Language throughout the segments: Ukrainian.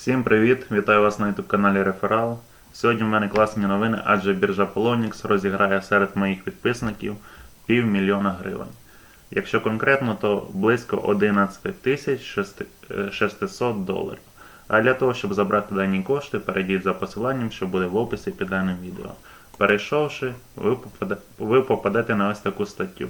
Всім привіт! Вітаю вас на YouTube каналі Реферал. Сьогодні в мене класні новини, адже біржа Polonix розіграє серед моїх підписників півмільйона гривень. Якщо конкретно, то близько 11 тисяч 600 доларів. А для того, щоб забрати дані кошти, перейдіть за посиланням, що буде в описі під даним відео. Перейшовши, ви попадете на ось таку статтю.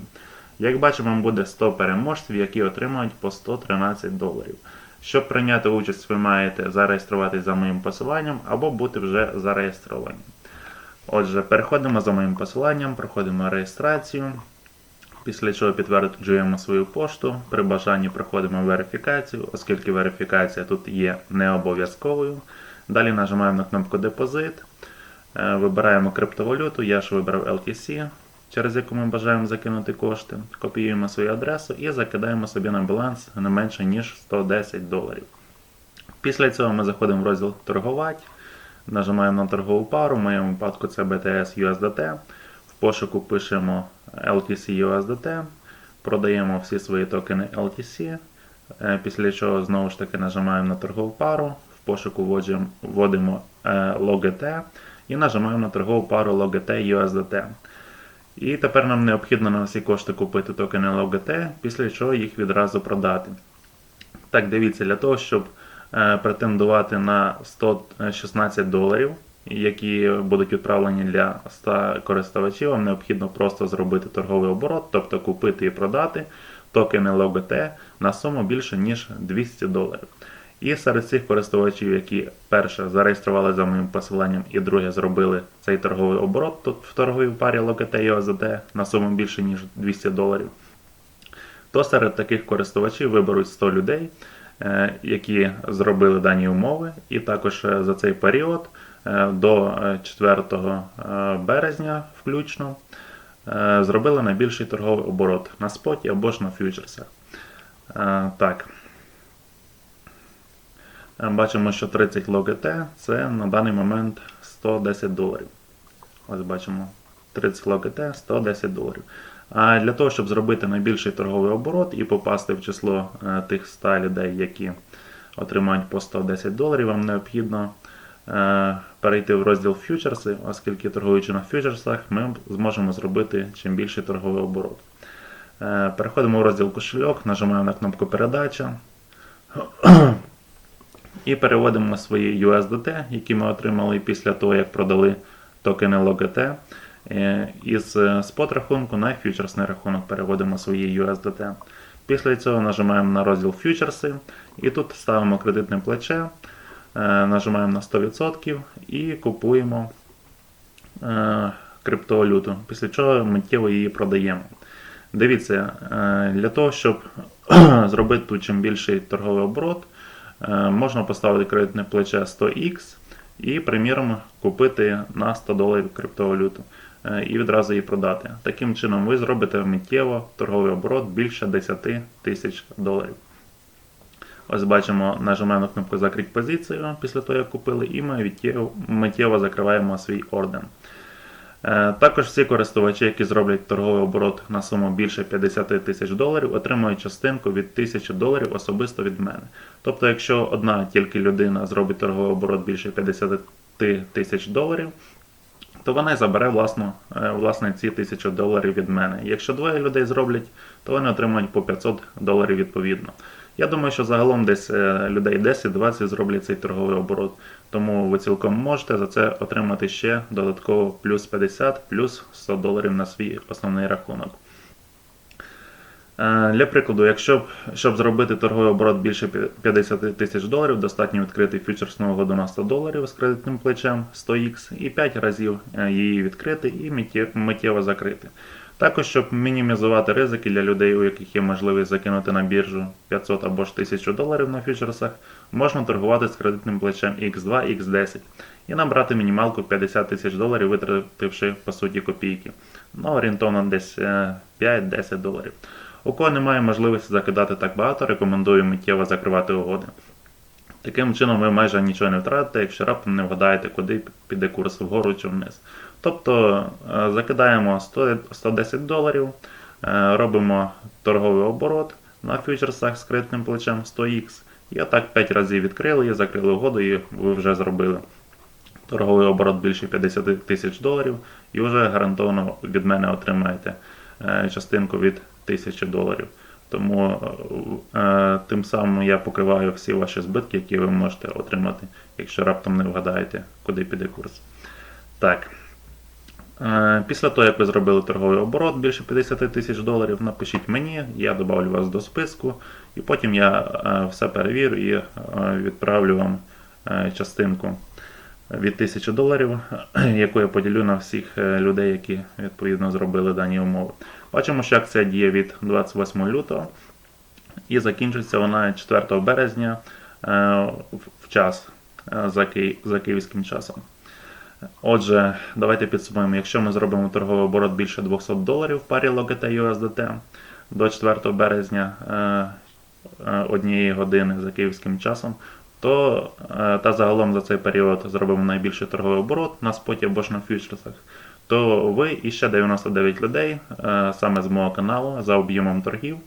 Як бачимо, буде 100 переможців, які отримають по 113 доларів. Щоб прийняти участь, ви маєте зареєструватись за моїм посиланням або бути вже зареєстровані. Отже, переходимо за моїм посиланням, проходимо реєстрацію. Після чого підтверджуємо свою пошту. При бажанні проходимо верифікацію, оскільки верифікація тут є не обов'язковою. Далі нажимаємо на кнопку Депозит. Е, Вибираємо криптовалюту, я ж вибрав LTC, через яку ми бажаємо закинути кошти. Копіюємо свою адресу і закидаємо собі на баланс не менше, ніж 110 доларів. Після цього ми заходимо в розділ Торгувати, нажимаємо на торгову пару, в моєму випадку це BTS USDT. В пошуку пишемо LTC USDT, продаємо всі свої токени LTC. Е, Після чого знову ж таки нажимаємо на торгову пару, в пошуку вводимо е, LOGT і нажимаємо на торгову пару LOGT USDT. І тепер нам необхідно на всі кошти купити токени LOGT, після чого їх відразу продати. Так, дивіться, для того, щоб е, претендувати на 116 доларів, які будуть відправлені для 100 користувачів, вам необхідно просто зробити торговий оборот, тобто купити і продати токени LOGT на суму більше, ніж 200 доларів. І серед цих користувачів, які перше зареєстрували за моїм посиланням і друге зробили цей торговий оборот тут в торговій парі LOGT і USDT на суму більше, ніж 200 доларів, то серед таких користувачів виберуть 100 людей, е, які зробили дані умови, і також е, за цей період е, до е, 4 е, березня включно зробили найбільший торговий оборот на споті або ж на фьючерсах. Так. Е, Бачимо, що 30 логт це на даний момент 110 доларів. Ось бачимо 30 логт 110 доларів. А для того, щоб зробити найбільший торговий оборот і попасти в число е, тих 100 людей, які отримають по 110 доларів, вам необхідно е, перейти в розділ фьючерси, оскільки торгуючи на фьючерсах, ми зможемо зробити чим більший торговий оборот. Переходимо в розділ кошельок, нажимаємо на кнопку передача. І переводимо свої USDT, які ми отримали після того, як продали токени LOGT. Е, Із спот рахунку на фьючерсний рахунок переводимо свої USDT. Після цього нажимаємо на розділ фьючерси і тут ставимо кредитне плече, е, нажимаємо на 100% і купуємо е, криптовалюту, після чого миттєво її продаємо. Дивіться, е, для того, щоб зробити тут чим більший торговий оборот, е, можна поставити кредитне плече 100x і, приміром, купити на 100 доларів криптовалюту е, і відразу її продати. Таким чином, ви зробите миттєво торговий оборот більше 10 тисяч доларів. Ось бачимо, нажимаємо на кнопку Закрити позицію після того, як купили, і ми миттєво закриваємо свій орден. Е, Також всі користувачі, які зроблять торговий оборот на суму більше 50 тисяч доларів, отримають частинку від 1000 доларів особисто від мене. Тобто, якщо одна тільки людина зробить торговий оборот більше 50 тисяч доларів, то вона й забере власну, е, власне ці 1000 доларів від мене. Якщо двоє людей зроблять, то вони отримають по 500 доларів відповідно. Я думаю, що загалом десь е, людей 10-20 зроблять цей торговий оборот. Тому ви цілком можете за це отримати ще додатково плюс 50, плюс 100 доларів на свій основний рахунок. Е, Для прикладу, якщо щоб зробити торговий оборот більше 50 тисяч доларів, достатньо відкрити фьючерсну угоду на 100 доларів з кредитним плечем 100x і 5 разів е, її відкрити і миттєво закрити. Також, щоб мінімізувати ризики для людей, у яких є можливість закинути на біржу 500 або ж 1000 доларів на фьючерсах, можна торгувати з кредитним плечем X2, X10 і набрати мінімалку 50 тисяч доларів, витративши по суті копійки. Ну, орієнтовно десь е, 5-10 доларів. У кого немає можливості закидати так багато, рекомендую миттєво закривати угоди. Таким чином ви майже нічого не втратите, якщо раптом не вгадаєте, куди піде курс вгору чи вниз. Тобто е, закидаємо 100, 110 доларів, е, робимо торговий оборот на фьючерсах з кредитним плечем 100x. І отак 5 разів відкрили і закрили угоду, і ви вже зробили торговий оборот більше 50 тисяч доларів, і вже гарантовано від мене отримаєте е, частинку від 1000 доларів. Тому тим самим я покриваю всі ваші збитки, які ви можете отримати, якщо раптом не вгадаєте, куди піде курс. Так. Е, Після того, як ви зробили торговий оборот більше 50 тисяч доларів, напишіть мені, я додавлю вас до списку, і потім я е, все перевірю і е, відправлю вам частинку від 1000 доларів, яку я поділю на всіх людей, які відповідно зробили дані умови. Бачимо, що акція діє від 28 лютого і закінчиться вона 4 березня в- час за київським часом. Отже, давайте підсумуємо. Якщо ми зробимо торговий оборот більше 200 доларів в парі Logitech USDT до 4 березня е, е, однієї години за київським часом, то е, та загалом за цей період зробимо найбільший торговий оборот на споті або ж на фьючерсах, то ви і ще 99 людей саме з мого каналу за об'ємом торгів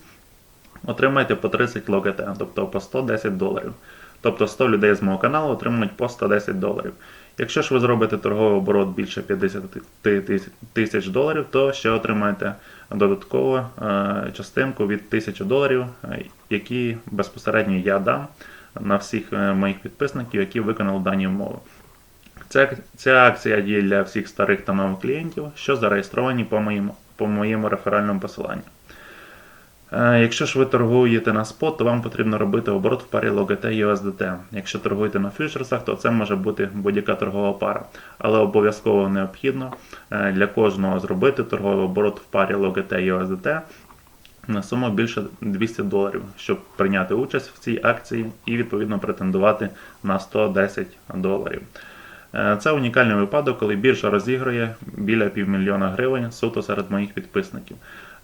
отримаєте по 30 Logitech, тобто по 110 доларів. Тобто 100 людей з мого каналу отримують по 110 доларів. Якщо ж ви зробите торговий оборот більше 50 тисяч- доларів, то ще отримаєте додаткову е, частинку від 1000 доларів, е, які безпосередньо я дам на всіх е, моїх підписників, які виконали дані умови. Ця, ця акція діє для всіх старих та нових клієнтів, що зареєстровані по моєму, по моєму реферальному посиланню. Е, Якщо ж ви торгуєте на спот, то вам потрібно робити оборот в парі Logitech USDT. Якщо торгуєте на фьючерсах, то це може бути будь-яка торгова пара. Але обов'язково необхідно е, для кожного зробити торговий оборот в парі Logitech USDT на суму більше 200 доларів, щоб прийняти участь в цій акції і відповідно претендувати на 110 доларів. Е, Це унікальний випадок, коли біржа розігрує біля півмільйона гривень суто серед моїх підписників.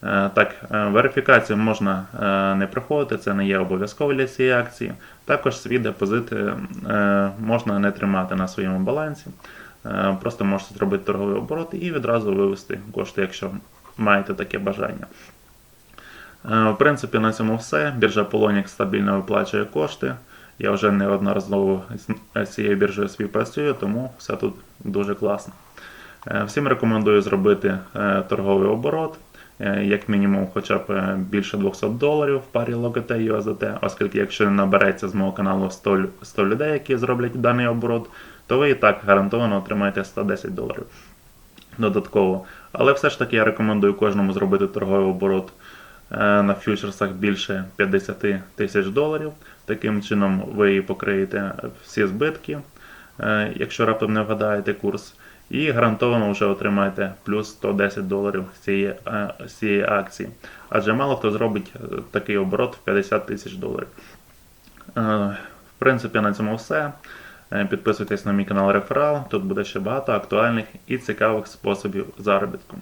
Е, Так, е, верифікацію можна е, не проходити, це не є обов'язково для цієї акції. Також свій депозит можна не тримати на своєму балансі. Просто можете зробити торговий оборот і відразу вивести кошти, якщо маєте таке бажання. В принципі, на цьому все. Біржа Polonix стабільно виплачує кошти. Я вже неодноразово з- цією біржею співпрацюю, тому все тут дуже класно. Всім рекомендую зробити торговий оборот, як мінімум, хоча б е, більше 200 доларів в парі Logitech USDT, оскільки якщо набереться з мого каналу 100, 100 людей, які зроблять даний оборот, то ви і так гарантовано отримаєте 110 доларів додатково. Але все ж таки я рекомендую кожному зробити торговий оборот е, на фьючерсах більше 50 тисяч доларів. Таким чином ви і покриєте всі збитки, е, якщо раптом не вгадаєте курс. І гарантовано вже отримаєте плюс 110 доларів з цієї, е, з цієї акції. Адже мало хто зробить е, такий оборот в 50 тисяч доларів. Е, В принципі, на цьому все. Підписуйтесь на мій канал Реферал. Тут буде ще багато актуальних і цікавих способів заробітку.